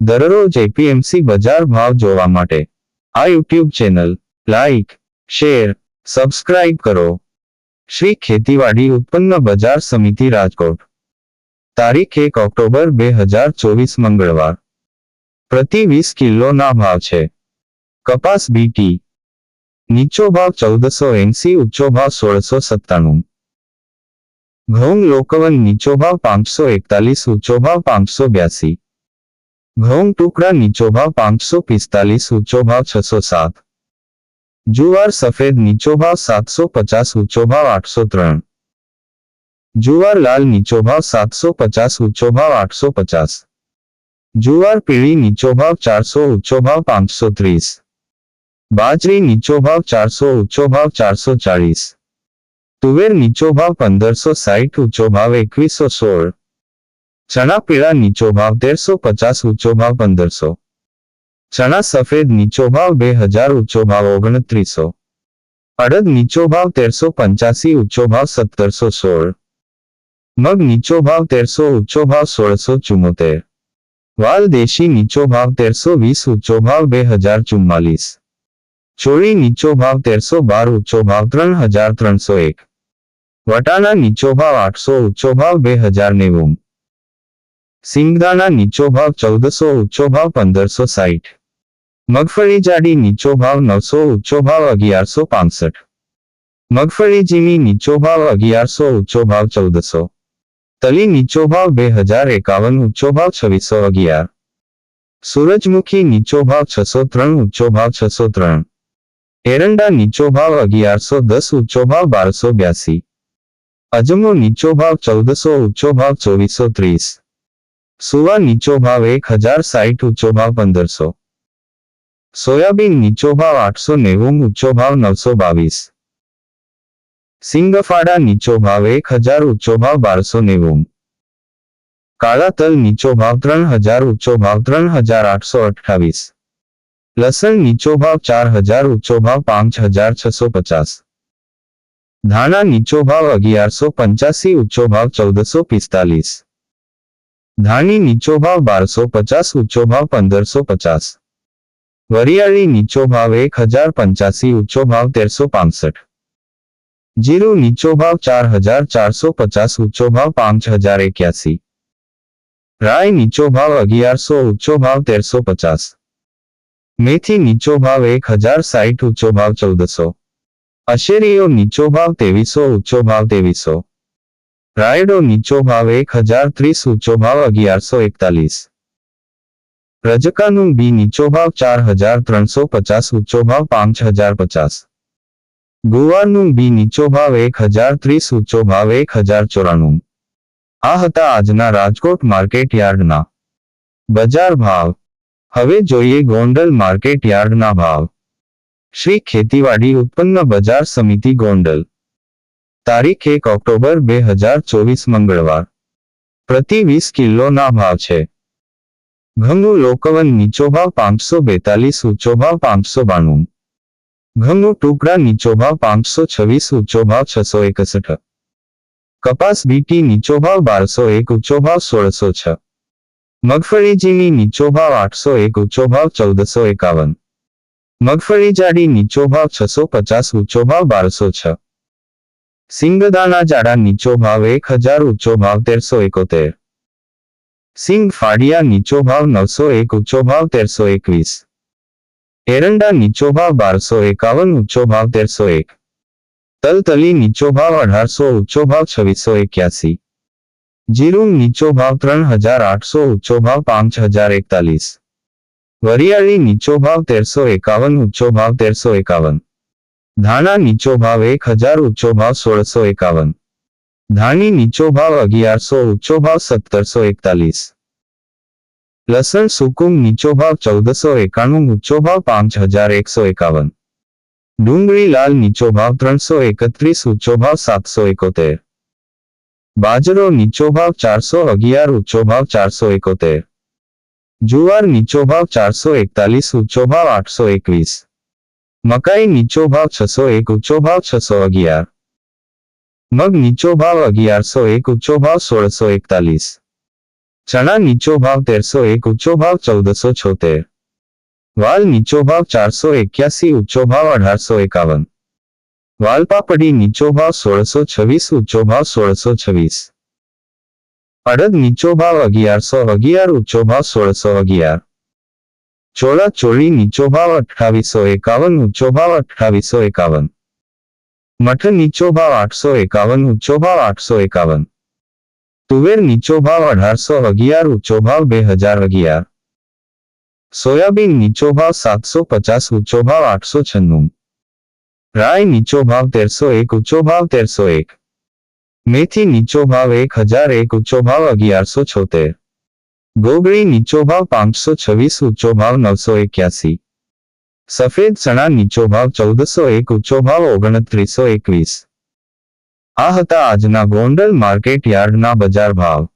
દરરોજ એપીએમસી બજાર ભાવ જોવા માટે. આ YouTube channel like share, subscribe કરો. શ્રી ખેતીવાડી ઉત્પન્ન બજાર સમિતિ રાજકોટ. તારીખ એક ઓક્ટોબર બે હજાર ચોવીસ મંગળવાર. પ્રતિ વીસ કિલોના ભાવ છે. કપાસ બીટી નીચો ભાવ ચૌદસો એંસી, ઊંચો ભાવ સોળસો સત્તાણું. ઘઉં લોકવન નીચો ભાવ પાંચસો એકતાલીસ, ઊંચો ભાવ પાંચસો બ્યાસી. ઘઉં ટુકડા નીચો ભાવ પાંચસો પિસ્તાલીસ ઊંચો ભાવ છસો સાત જુવાર સફેદ નીચો ભાવ સાતસો પચાસ ઊંચો ભાવ આઠસો ત્રણ જુવાર લાલ નીચો ભાવ સાતસો પચાસ ઊંચો ભાવ આઠસો પચાસ જુવાર પીળી નીચો ભાવ ચારસો ઊંચો ભાવ પાંચસો ત્રીસ બાજરી નીચો ભાવ ચારસો ઊંચો ભાવ ચારસો ચાળીસ તુવેર નીચો ભાવ પંદરસો સાઠ ઊંચો ભાવ એકવીસો સોળ ચણા પીળા નીચો ભાવ તેરસો પચાસ ઊંચો ભાવ પંદરસો ચણા સફેદ નીચો ભાવ બે હજાર ઊંચો ભાવ ઓગણત્રીસો અડદ નીચો ભાવ તેરસો પંચ્યાસી ઊંચો ભાવ સત્તરસો સોળ મગ નીચો ભાવ તેરસો ઊંચો ભાવ સોળસો ચુમ્મોતેર વાલ દેશી નીચો ભાવ તેરસો વીસ ઊંચો ભાવ બે હજાર ચુમ્માલીસ ચોળી નીચો ભાવ તેરસો બાર ઊંચો ભાવ ત્રણ હજાર ત્રણસો એક વટાણા નીચો ભાવ આઠસો ઊંચો ભાવ બે હજાર નેવું સિંગદાણા નીચો ભાવ ચૌદસો ઊંચો ભાવ પંદરસો સાઠ મગફળી જાડી નીચો ભાવ નવસો ઊંચો ભાવ અગિયારસો પાસઠ. મગફળી જીમી નીચો ભાવ અગિયારસો ઊંચો ભાવ ચૌદસો. તલી નીચો ભાવ બે હજાર એકાવન ઊંચો ભાવ છવ્વીસો અગિયાર. સૂરજમુખી નીચો ભાવ છસો ત્રણ ઊંચો ભાવ છસો ત્રણ. એરંડા નીચો ભાવ અગિયારસો દસ ઊંચો ભાવ બારસો બ્યાસી. અજમો નીચો ભાવ ચૌદસો ઊંચો ભાવ ચોવીસો ત્રીસ. સુવા નીચો ભાવ એક હજાર સાઠ ઊંચો ભાવ પંદરસો સોયાબીન નીચો ભાવ આઠસો નેવું ઊંચો ભાવ નવસો બાવીસ સિંગફાડા નીચો ભાવ એક હજાર ઊંચો ભાવ બારસો નેવું કાળા તલ નીચો ભાવ ત્રણ હજાર ઊંચો ભાવ ત્રણ હજાર આઠસો અઠ્ઠાવીસ લસણ નીચો ભાવ ચાર હજાર ઊંચો ભાવ પાંચ હજાર છસો પચાસ ધાણા નીચો ભાવ અગિયારસો પંચ્યાસી ઊંચો ભાવ ચૌદસો પિસ્તાલીસ ધાણી નીચો ભાવ બારસો પચાસ ઊંચો ભાવ પંદરસો પચાસ વરિયાળી નીચો ભાવ એક હજાર પંચ્યાસી ઊંચો ભાવ તેરસો પાસઠ જીરું નીચો ભાવ ચાર હજાર ચારસો પચાસ ઊંચો ભાવ પાંચ હજાર એક્યાસી રાય નીચો ભાવ અગિયારસો ઊંચો ભાવ તેરસો પચાસ મેથી નીચો ભાવ એક હજાર સાઠ ઊંચો ભાવ ચૌદસો અશેરીઓ નીચો ભાવ તેવીસો ઊંચો ભાવ તેવીસો રાયડો નીચો ભાવ એક હજાર ત્રીસ, ઊંચો ભાવ અગિયારસો એકતાલીસ. રજકાનું બી નીચો ભાવ ચાર હજાર ત્રણસો પચાસ, ઊંચો ભાવ પાંચ હજાર પચાસ. ગુવારનું બી નીચો ભાવ એક હજાર ત્રીસ, ઊંચો ભાવ એક હજાર ચોરાણું. આ હતા આજના રાજકોટ માર્કેટ યાર્ડના. બજાર ભાવ. હવે જોઈએ ગોંડલ માર્કેટ યાર્ડના ભાવ. શ્રી ખેતીવાડી ઉત્પન્ન બજાર સમિતિ ગોંડલ. તારીખ એક ઓક્ટોબર બે હજાર ચોવીસ મંગળવાર. પ્રતિ વીસ કિલોના ભાવ છે. ઘઉં લોકવન નીચો ભાવ પાંચસો બેતાલીસ ઊંચો ભાવ પાંચસો બાણું. ઘઉં ટુકડા નીચો ભાવ પાંચસો છવ્વીસ ઊંચો ભાવ છસો એકસઠ. કપાસ બીટી નીચો ભાવ બારસો એક ઊંચો ભાવ સોળસો છ. મગફળીજીની નીચો ભાવ આઠસો એક ઊંચો ભાવ ચૌદસો એકાવન. મગફળી જાડી નીચો ભાવ છસો પચાસ ઊંચો ભાવ બારસો છ. સિંગદાણા જાડા નીચો ભાવ એક હજાર ઊંચો ભાવ તેરસો એકોતેર સિંગ ફાડિયા નીચો ભાવ નવસો એક ઊંચો ભાવ તેરસો એકવીસ એરંડા નીચો ભાવ બારસો એકાવન ઊંચો ભાવ તેરસો એક તલતલી નીચો ભાવ અઢારસો ઊંચો ભાવ છવ્વીસો એક્યાસી જીરું નીચો ભાવ ત્રણ હજાર આઠસો ઊંચો ભાવ પાંચ હજાર એકતાલીસ વરિયાળી નીચો ભાવ તેરસો એકાવન ઊંચો ભાવ તેરસો એકાવન ધાણા નીચો ભાવ એક હજાર ઊંચો ભાવ સોળસો એકાવન ધાણી નીચો ભાવ અગિયારસો ઊંચો ભાવ સત્તરસો એકતાલીસ લસણ સુકુમ નીચો ભાવ ચૌદસો એકાણું ઊંચો ભાવ પાંચ હજાર એકસો એકાવન ડુંગળી લાલ નીચો ભાવ ત્રણસો એકત્રીસ ઊંચો ભાવ સાતસો એકોતેર બાજરો નીચો ભાવ ચારસો અગિયાર ઊંચો ભાવ ચારસો એકોતેર જુવાર નીચો ભાવ ચારસો એકતાલીસ ઊંચો ભાવ આઠસો એકવીસ મકાઈ નીચો ભાવ છસો એક ઊંચો ભાવ છસો અગિયાર મગ નીચો ભાવ અગિયારસો એક ઊંચો ભાવ સોળસો એકતાલીસ ચણા નીચો ભાવ તેરસો એક ઊંચો ભાવ ચૌદસો છોતેર વાલ નીચો ભાવ ચારસો એક્યાસી ઊંચો ભાવ અઢારસો એકાવન વાલપાપડી નીચો ભાવ સોળસો છવ્વીસ ઊંચો ભાવ સોળસો છવ્વીસ અડદ નીચો ભાવ અગિયારસો અગિયાર ઊંચો ભાવ સોળસો અગિયાર ચોળા ચોળી નીચો ભાવ અઠાવીસો એકાવન ઊંચો ભાવ અઠાવીસો એકાવન મઠ નીચો ભાવ આઠસો એકાવન ઊંચો ભાવ આઠસો એકાવન તુવેર નીચો ભાવ અઢારસો અગિયાર ઊંચો ભાવ બે હજાર અગિયાર સોયાબીન નીચો ભાવ સાતસો પચાસ ઊંચો ભાવ આઠસો છન્નું રાય નીચો ભાવ તેરસો એક ઊંચો ભાવ તેરસો એક મેથી નીચો ભાવ એક હજાર એક ઊંચો ભાવ અગિયારસો છોતેર ગોગળી નીચો ભાવ પાંચસો છવ્વીસ, ઊંચો ભાવ નવસો એક્યાસી. સફેદ ચણા નીચો ભાવ ચૌદસો એક, ઊંચો ભાવ ઓગણત્રીસો એકવીસ. આ હતા આજના ગોંડલ માર્કેટ યાર્ડના બજાર ભાવ.